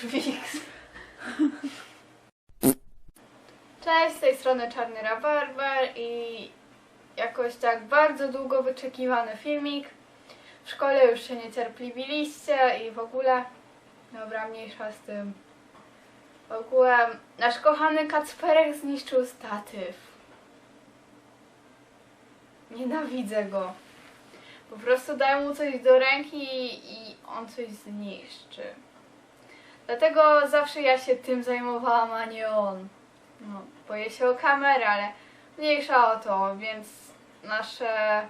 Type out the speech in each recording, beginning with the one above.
Krwix. Cześć, z tej strony Czarny Rabarbar i jakoś tak bardzo długo wyczekiwany filmik. W szkole już się niecierpliwiliście i w ogóle... Dobra, mniejsza z tym. W ogóle nasz kochany Kacperek zniszczył statyw. Nienawidzę go. Po prostu daję mu coś do ręki i on coś zniszczy. Dlatego zawsze ja się tym zajmowałam, a nie on. No, boję się o kamerę, ale mniejsza o to, więc nasze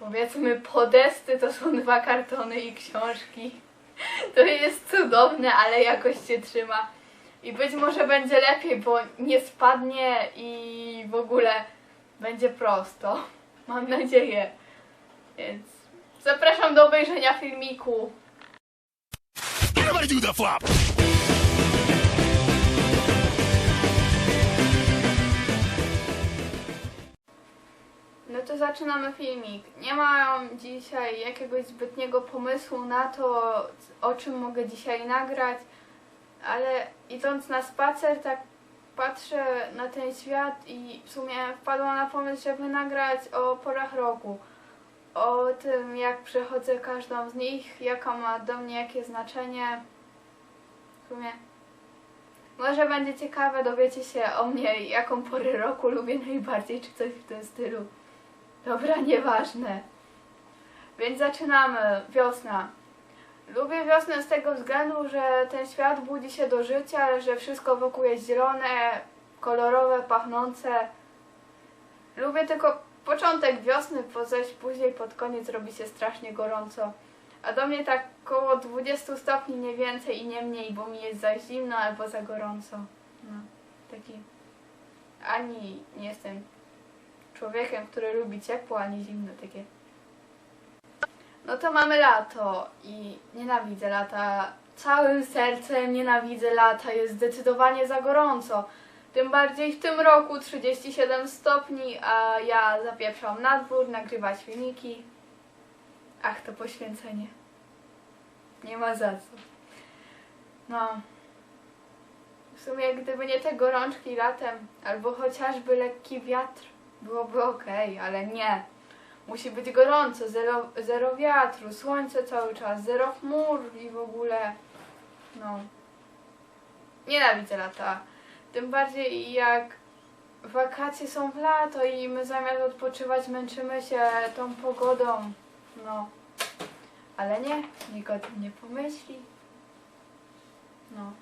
powiedzmy podesty to są dwa kartony i książki. To jest cudowne, ale jakoś się trzyma. I być może będzie lepiej, bo nie spadnie i w ogóle będzie prosto. Mam nadzieję. Więc zapraszam do obejrzenia filmiku. Everybody do the flop! No to zaczynamy filmik. Nie mam dzisiaj jakiegoś zbytniego pomysłu na to, o czym mogę dzisiaj nagrać, ale idąc na spacer, tak patrzę na ten świat i w sumie wpadłam na pomysł, żeby nagrać o porach roku. O tym, jak przechodzę każdą z nich, jaka ma do mnie jakie znaczenie. W sumie może będzie ciekawe, dowiecie się o mnie, jaką porę roku lubię najbardziej, czy coś w tym stylu. Dobra, nieważne. Więc zaczynamy. Wiosna. Lubię wiosnę z tego względu, że ten świat budzi się do życia, że wszystko wokół jest zielone, kolorowe, pachnące. Lubię tylko początek wiosny, bo zaś później pod koniec robi się strasznie gorąco. A do mnie tak koło 20 stopni nie więcej i nie mniej, bo mi jest za zimno albo za gorąco. No, taki... Ani nie jestem człowiekiem, który lubi ciepło, a nie zimno takie. No to mamy lato i nienawidzę lata. Całym sercem nienawidzę lata. Jest zdecydowanie za gorąco. Tym bardziej w tym roku 37 stopni, a ja zapieprzam na dwór, nagrywać filmiki. Ach, to poświęcenie. Nie ma za co. No. W sumie gdyby nie te gorączki latem, albo chociażby lekki wiatr, byłoby okej, ale nie. Musi być gorąco, zero, zero wiatru, słońce cały czas, zero chmur i w ogóle. No. Nienawidzę lata. Tym bardziej jak wakacje są w lato i my zamiast odpoczywać męczymy się tą pogodą. No. Ale nie, nikt o tym nie pomyśli. No.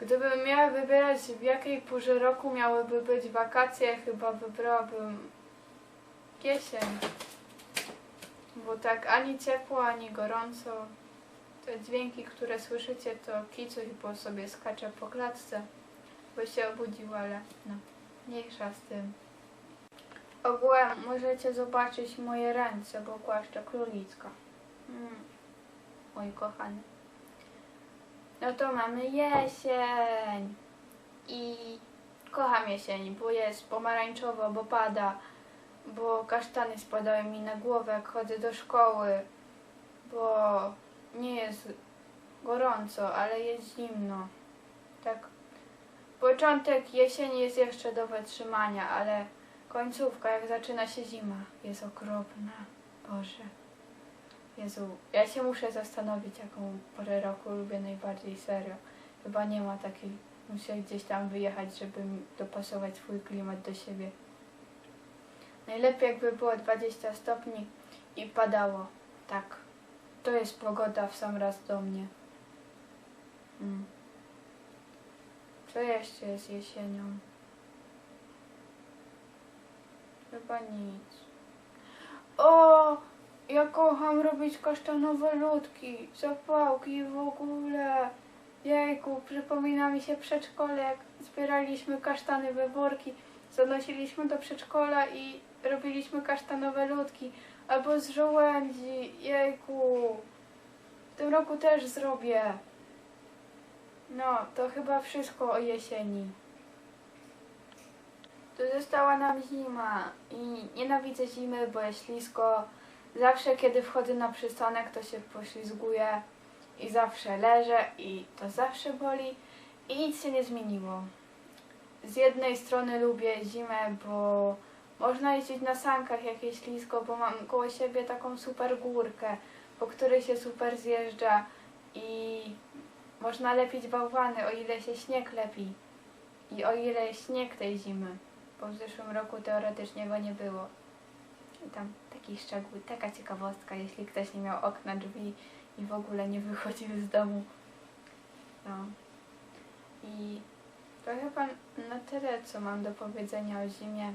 Gdybym miała wybierać w jakiej porze roku miałyby być wakacje, chyba wybrałabym jesień. Bo tak ani ciepło, ani gorąco. Te dźwięki, które słyszycie, to kicuś, bo sobie skacze po klatce, bo się obudził, ale no, mniejsza z tym. Ogółem możecie zobaczyć moje ręce, bo głaszczę królicka. Mm, mój kochany. No to mamy jesień. I kocham jesień, bo jest pomarańczowo, bo pada, bo kasztany spadają mi na głowę, jak chodzę do szkoły, bo nie jest gorąco, ale jest zimno. Tak. Początek jesieni jest jeszcze do wytrzymania, ale końcówka, jak zaczyna się zima, jest okropna. Boże. Jezu, ja się muszę zastanowić, jaką porę roku lubię najbardziej serio. Chyba nie ma takiej. Muszę gdzieś tam wyjechać, żeby dopasować swój klimat do siebie. Najlepiej jakby było 20 stopni i padało. Tak. To jest pogoda w sam raz do mnie. Mm. Co jeszcze jest jesienią? Chyba nic. O! Ja kocham robić kasztanowe ludki, zapałki w ogóle. Jejku, przypomina mi się przedszkole, jak zbieraliśmy kasztany we worki, zanosiliśmy do przedszkola i robiliśmy kasztanowe ludki. Albo z żołędzi, jejku. W tym roku też zrobię. No, to chyba wszystko o jesieni. Tu została nam zima i nienawidzę zimy, bo jest ślisko, Zawsze kiedy wchodzę na przystanek, to się poślizguję i zawsze leżę i to zawsze boli i nic się nie zmieniło. Z jednej strony lubię zimę, bo można jeździć na sankach jakieś ślisko, bo mam koło siebie taką super górkę, po której się super zjeżdża i można lepić bałwany, o ile się śnieg lepi i o ile śnieg tej zimy, bo w zeszłym roku teoretycznie go nie było. I tam taki szczegół, taka ciekawostka, jeśli ktoś nie miał okna, drzwi i w ogóle nie wychodził z domu. No. I to chyba na tyle, co mam do powiedzenia o zimie.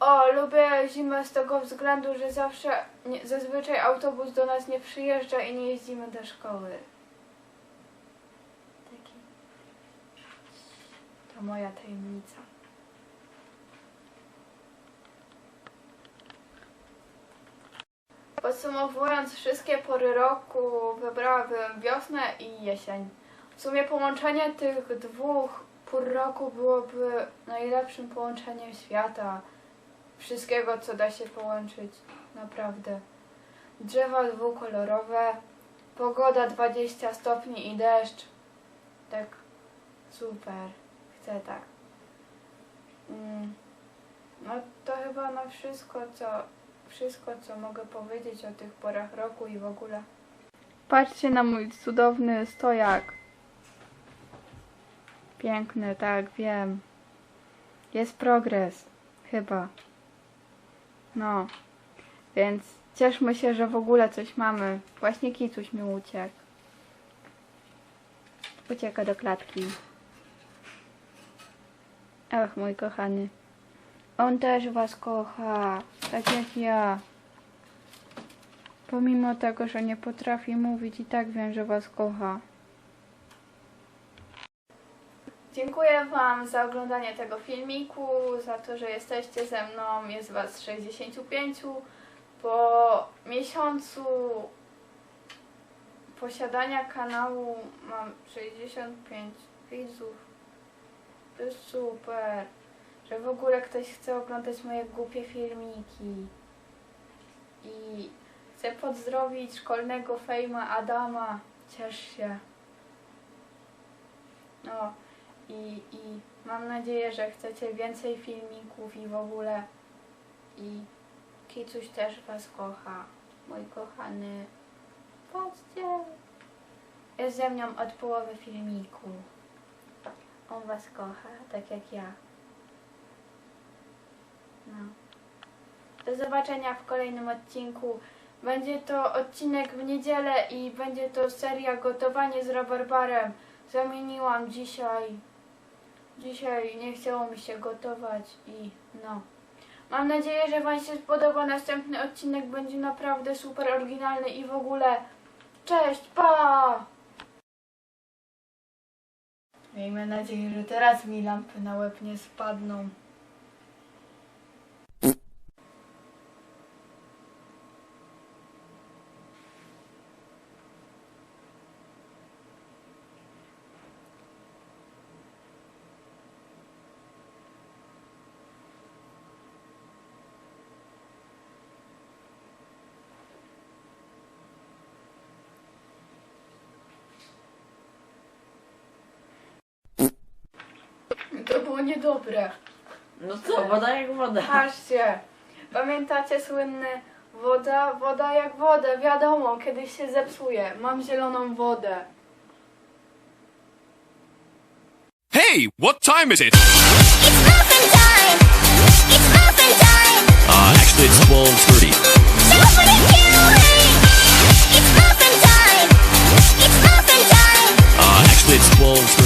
O, lubię zimę z tego względu, że zawsze, nie, zazwyczaj autobus do nas nie przyjeżdża i nie jeździmy do szkoły. Taki. To moja tajemnica. Podsumowując wszystkie pory roku, wybrałabym wiosnę i jesień. W sumie połączenie tych dwóch pór roku byłoby najlepszym połączeniem świata. Wszystkiego, co da się połączyć. Naprawdę. Drzewa dwukolorowe, pogoda 20 stopni i deszcz. Tak super. Chcę tak. Mm. No to chyba na wszystko, co wszystko, co mogę powiedzieć o tych porach roku i w ogóle. Patrzcie na mój cudowny stojak. Piękny, tak, wiem. Jest progres. Chyba. No. Więc cieszmy się, że w ogóle coś mamy. Właśnie kicuś mi uciekł. Ucieka do klatki. Ach, mój kochany. On też was kocha, tak jak ja. Pomimo tego, że nie potrafi mówić, i tak wiem, że was kocha. Dziękuję Wam za oglądanie tego filmiku, za to, że jesteście ze mną. Jest Was 65. Po miesiącu posiadania kanału mam 65 widzów. To jest super że w ogóle ktoś chce oglądać moje głupie filmiki. I chcę pozdrowić szkolnego fejma Adama. Ciesz się. No i, i mam nadzieję, że chcecie więcej filmików i w ogóle. I Kicuś też was kocha. Mój kochany. Patrzcie. Jest ze mną od połowy filmiku. On was kocha, tak jak ja. No. Do zobaczenia w kolejnym odcinku. Będzie to odcinek w niedzielę i będzie to seria gotowanie z rabarbarem. Zamieniłam dzisiaj. Dzisiaj nie chciało mi się gotować i no. Mam nadzieję, że Wam się spodoba. Następny odcinek będzie naprawdę super oryginalny i w ogóle. Cześć, pa! Miejmy nadzieję, że teraz mi lampy na łeb nie spadną. było niedobre. No co, woda jak woda. Patrzcie, pamiętacie słynne woda, woda jak woda, wiadomo, kiedyś się zepsuje. Mam zieloną wodę. Hey, what time is it? It's muffin time! It's muffin time! Uh, actually it's 12.30. Don't forget Caroline! It's muffin time! It's muffin time! Uh, actually it's 12.30.